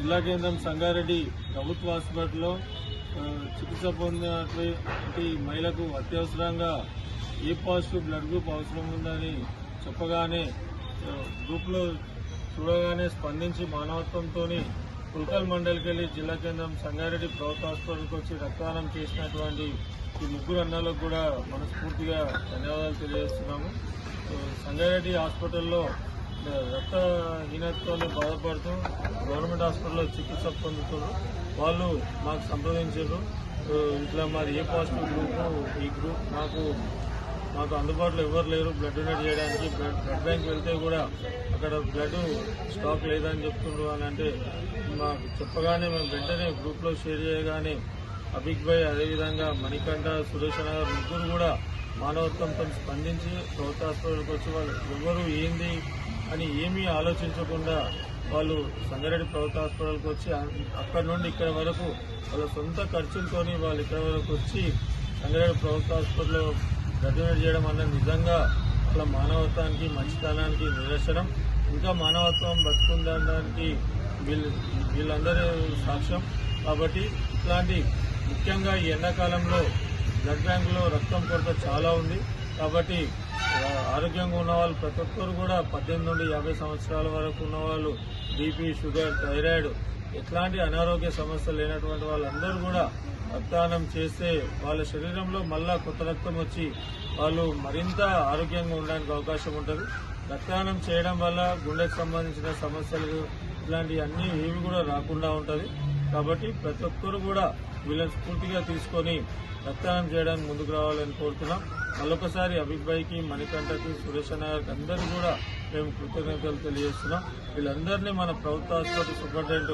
జిల్లా కేంద్రం సంగారెడ్డి ప్రభుత్వ హాస్పిటల్లో చికిత్స పొందినటువంటి మహిళకు అత్యవసరంగా ఏ పాజిటివ్ బ్లడ్ గ్రూప్ అవసరం ఉందని చెప్పగానే గ్రూప్లో చూడగానే స్పందించి మానవత్వంతో కుల్కల్ మండలికి వెళ్ళి జిల్లా కేంద్రం సంగారెడ్డి ప్రభుత్వ హాస్పిటల్కి వచ్చి రక్తదానం చేసినటువంటి ఈ ముగ్గురు అన్నలకు కూడా మనస్ఫూర్తిగా ధన్యవాదాలు తెలియజేస్తున్నాము. సంగారెడ్డి హాస్పిటల్లో రక్త రక్తహీనతతో బాధపడుతూ గవర్నమెంట్ హాస్పిటల్లో చికిత్స పొందుతున్నారు. వాళ్ళు మాకు సంప్రదించారు. ఇట్లా మరి ఏ పాజిటివ్ గ్రూప్ ఈ గ్రూప్ నాకు మాకు అందుబాటులో ఎవరు లేరు. బ్లడ్ డొనేట్ చేయడానికి బ్లడ్ బ్లడ్ బ్యాంక్ వెళ్తే కూడా అక్కడ బ్లడ్ స్టాక్ లేదని చెప్తుండ్రు అని అంటే మాకు చెప్పగానే మేము వెంటనే గ్రూప్లో షేర్ చేయగానే అభిక్ భాయ్ అదేవిధంగా మణికంఠ సురేష్ నగర్ ముగ్గురు కూడా మానవత్వంతో స్పందించి ప్రభుత్వ హాస్పిటల్కి వచ్చి వాళ్ళు ఎవరు ఏంది అని ఏమీ ఆలోచించకుండా వాళ్ళు సంగారెడ్డి ప్రభుత్వ హాస్పిటల్కి వచ్చి అక్కడి నుండి ఇక్కడ వరకు వాళ్ళ సొంత ఖర్చులతోని వాళ్ళు ఇక్కడ వరకు వచ్చి సంగారెడ్డి ప్రభుత్వ హాస్పిటల్లో గ్రాడ్యుయేట్ చేయడం అన్నది నిజంగా వాళ్ళ మానవత్వానికి మంచితనానికి నిదర్శనం. ఇంకా మానవత్వం బతుకుందనడానికి వీళ్ళు వీళ్ళందరూ సాక్ష్యం. కాబట్టి ఇట్లాంటి ముఖ్యంగా ఈ ఎండాకాలంలో బ్లడ్ బ్యాంకులో రక్తం కొరత చాలా ఉంది. కాబట్టి ఆరోగ్యంగా ఉన్న వాళ్ళు ప్రతి ఒక్కరు కూడా పద్దెనిమిది నుండి యాభై సంవత్సరాల వరకు ఉన్న వాళ్ళు బీపీ షుగర్ థైరాయిడ్ ఎట్లాంటి అనారోగ్య సమస్యలు లేనటువంటి వాళ్ళందరూ కూడా రక్తదానం చేస్తే వాళ్ళ శరీరంలో మళ్ళా కొత్త రక్తం వచ్చి వాళ్ళు మరింత ఆరోగ్యంగా ఉండడానికి అవకాశం ఉంటుంది. రక్తదానం చేయడం వల్ల గుండెకు సంబంధించిన సమస్యలు ఇలాంటివి అన్నీ ఏవి కూడా రాకుండా ఉంటుంది. కాబట్టి ప్రతి ఒక్కరు కూడా వీళ్ళని స్ఫూర్తిగా తీసుకొని రక్తదానం చేయడానికి ముందుకు రావాలని కోరుతున్నాం. మళ్ళొకసారి అభిబాయికి మణికంఠకి సురేష్ నాయక్ అందరూ కూడా మేము కృతజ్ఞతలు తెలియజేస్తున్నాం. వీళ్ళందరినీ మన ప్రభుత్వ ఆసుపత్రి సూపరింటెండెంట్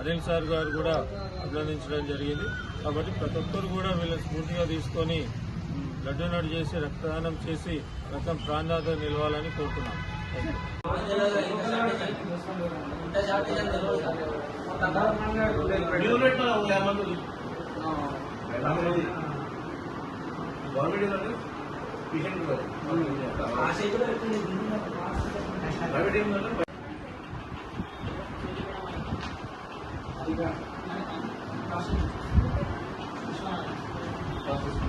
అనిల్ సార్ గారు కూడా అభినందించడం జరిగింది. కాబట్టి ప్రతి ఒక్కరు కూడా వీళ్ళని స్ఫూర్తిగా తీసుకొని లడ్డు బ్లడ్ డొనేట్ చేసి రక్తదానం చేసి రక్తం ప్రాణాత నిలవాలని కోరుతున్నాం. థ్యాంక్ యూ గవర్నమెంట్ ప్రైవేట్ ఏం ప్రాసెస్